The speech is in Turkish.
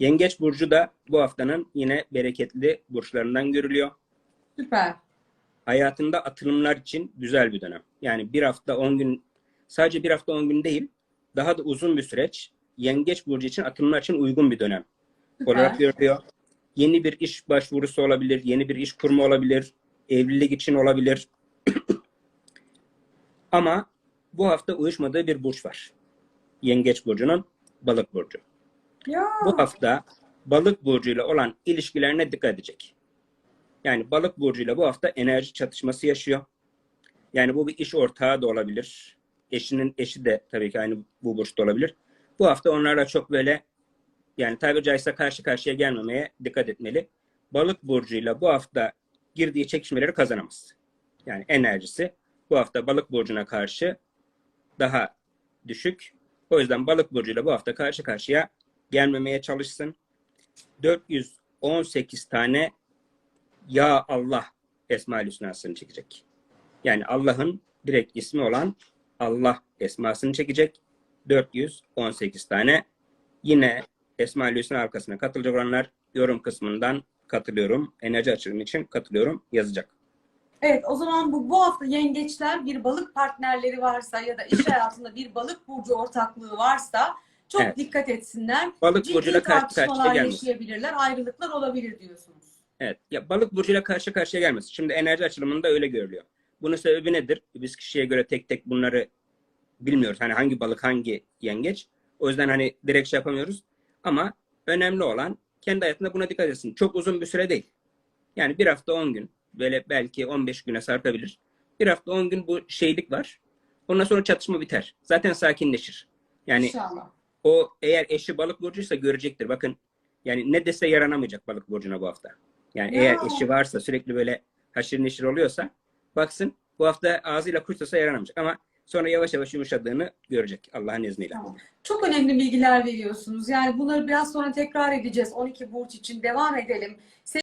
Yengeç burcu da bu haftanın yine bereketli burçlarından görülüyor. Süper. Hayatında atılımlar için güzel bir dönem. Yani bir hafta 10 gün sadece bir hafta 10 gün değil daha da uzun bir süreç Yengeç burcu için atılımlar için uygun bir dönem Süper. olarak görülüyor. Yeni bir iş başvurusu olabilir, yeni bir iş kurma olabilir, evlilik için olabilir. Ama bu hafta uyuşmadığı bir burç var. Yengeç burcunun balık burcu. Ya. Bu hafta balık burcuyla olan ilişkilerine dikkat edecek. Yani balık burcuyla bu hafta enerji çatışması yaşıyor. Yani bu bir iş ortağı da olabilir. Eşinin eşi de tabii ki aynı bu burçta olabilir. Bu hafta onlarla çok böyle yani tabiri caizse karşı karşıya gelmemeye dikkat etmeli. Balık burcuyla bu hafta girdiği çekişmeleri kazanamaz. Yani enerjisi bu hafta balık burcuna karşı daha düşük. O yüzden balık burcuyla bu hafta karşı karşıya gelmemeye çalışsın. 418 tane Ya Allah Esma-ül Hüsna'sını çekecek. Yani Allah'ın direkt ismi olan Allah esmasını çekecek. 418 tane. Yine Esma-ül Hüsna arkasına katılacak olanlar yorum kısmından katılıyorum. Enerji açılımı için katılıyorum yazacak. Evet o zaman bu, bu hafta yengeçler bir balık partnerleri varsa ya da iş hayatında bir balık burcu ortaklığı varsa çok Evet. dikkat etsinler. Balık Ciddi burcuyla karşı karşıya gelmesin. yaşayabilirler, ayrılıklar olabilir diyorsunuz. Evet. Ya balık burcuyla karşı karşıya gelmesin. Şimdi enerji açılımında öyle görülüyor. Bunun sebebi nedir? Biz kişiye göre tek tek bunları bilmiyoruz. Hani hangi balık hangi yengeç. O yüzden hani direkt şey yapamıyoruz. Ama önemli olan kendi hayatında buna dikkat etsin. Çok uzun bir süre değil. Yani bir hafta 10 gün. Böyle belki 15 güne sarkabilir. Bir hafta 10 gün bu şeylik var. Ondan sonra çatışma biter. Zaten sakinleşir. Yani İnşallah. O eğer eşi balık burcuysa görecektir. Bakın yani ne dese yaranamayacak balık burcuna bu hafta. Yani Ya. eğer eşi varsa sürekli böyle haşır neşir oluyorsa baksın bu hafta ağzıyla kuş tutsa yaranamayacak ama sonra yavaş yavaş yumuşadığını görecek Allah'ın izniyle. Tamam. Çok önemli bilgiler veriyorsunuz. Yani bunları biraz sonra tekrar edeceğiz. 12 burç için devam edelim.